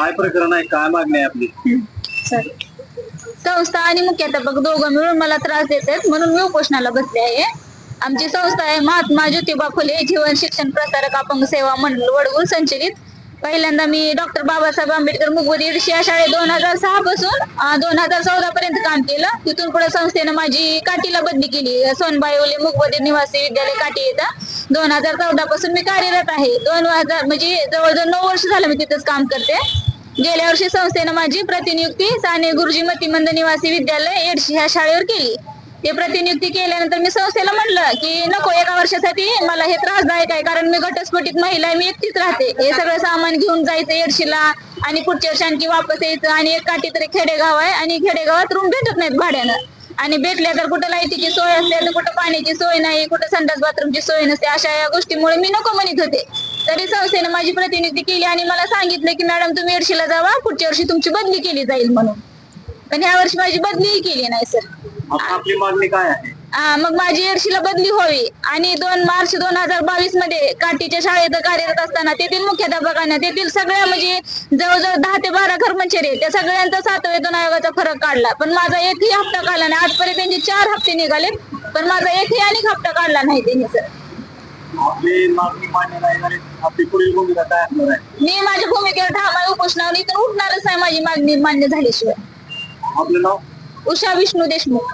काय प्रकरण आहे? काय मागणी आहे आपली? संस्था आणि मुख्याध्यापक दोघं मिळून मला त्रास देतात म्हणून मी उपोषणाला बसले आहे. आमची संस्था आहे महात्मा ज्योतिबा फुले जीवन शिक्षण प्रसारक अपंग सेवा मंडळ वडगुल संचलित. पहिल्यांदा मी डॉक्टर बाबासाहेब आंबेडकर मुगवदी इडशी या शाळेत दोन हजार सहा पासून दोन हजार चौदा पर्यंत काम केलं. तिथून पुढे संस्थेनं माझी काठीला बदली केली. सोनबाई ओले निवासी विद्यालय काठी येतं. दोन हजार चौदा पासून मी कार्यरत आहे. दोन हजार म्हणजे जवळजवळ नऊ वर्ष झालं मी तिथंच काम करते. गेल्या वर्षी संस्थेनं माझी प्रतिनियुक्ती साने गुरुजी मतिमंद निवासी विद्यालय एडशी ह्या शाळेवर केली. ते प्रतिनियुक्ती केल्यानंतर मी संस्थेला म्हणलं की नको एका वर्षासाठी मला हे त्रासदायक आहे कारण मी घटस्फोटित महिला आहे, मी एकटीच राहते. हे सगळं सामान घेऊन जायचं एडशीला आणि पुढच्या वर्षी आणखी वापस यायचं आणि एक काठी तरी खेडेगाव आहे आणि खेडेगावात रूम भेटत नाहीत भाड्यानं. आणि भेटल्या तर कुठं लाईटीची सोय असते तर कुठं पाण्याची सोय नाही कुठं संडास बाथरूमची सोय नसते अशा या गोष्टीमुळे मी नको म्हणत होते. तरी संस्थेनं माझी प्रतिनिधी केली आणि मला सांगितलं की मॅडम तुम्ही एडशीला जावा. पुढच्या वर्षी तुमची बदली केली जाईल म्हणून. पण ह्या वर्षी माझी बदलीही केली नाही सर. आपली मागणी काय आहे? मग माझी एडशीला बदली व्हावी. आणि दोन मार्च दोन हजार बावीसमध्ये काठीच्या शाळेत कार्यरत असताना तेथील मुख्याध्यापकांना तेथील सगळ्या म्हणजे जवळजवळ दहा ते बारा कर्मचारी त्या सगळ्यांचा सात वेतन आयोगाचा फरक काढला. पण माझा एकही हप्ता काढला नाही. आजपर्यंत त्यांचे चार हप्ते निघाले पण माझा एकही अनेक हप्ता काढला नाही त्यांनी सर. आपली मागणी मान्य नाही झाली आपली पुढील भूमिका काय असणार आहे? मी माझ्या भूमिकेवर ठाम आहे उपोषणावर इथून उठणारच आहे माझी मागणी मान्य झाल्याशिवाय. आपलं नाव? उषा विष्णू देशमुख.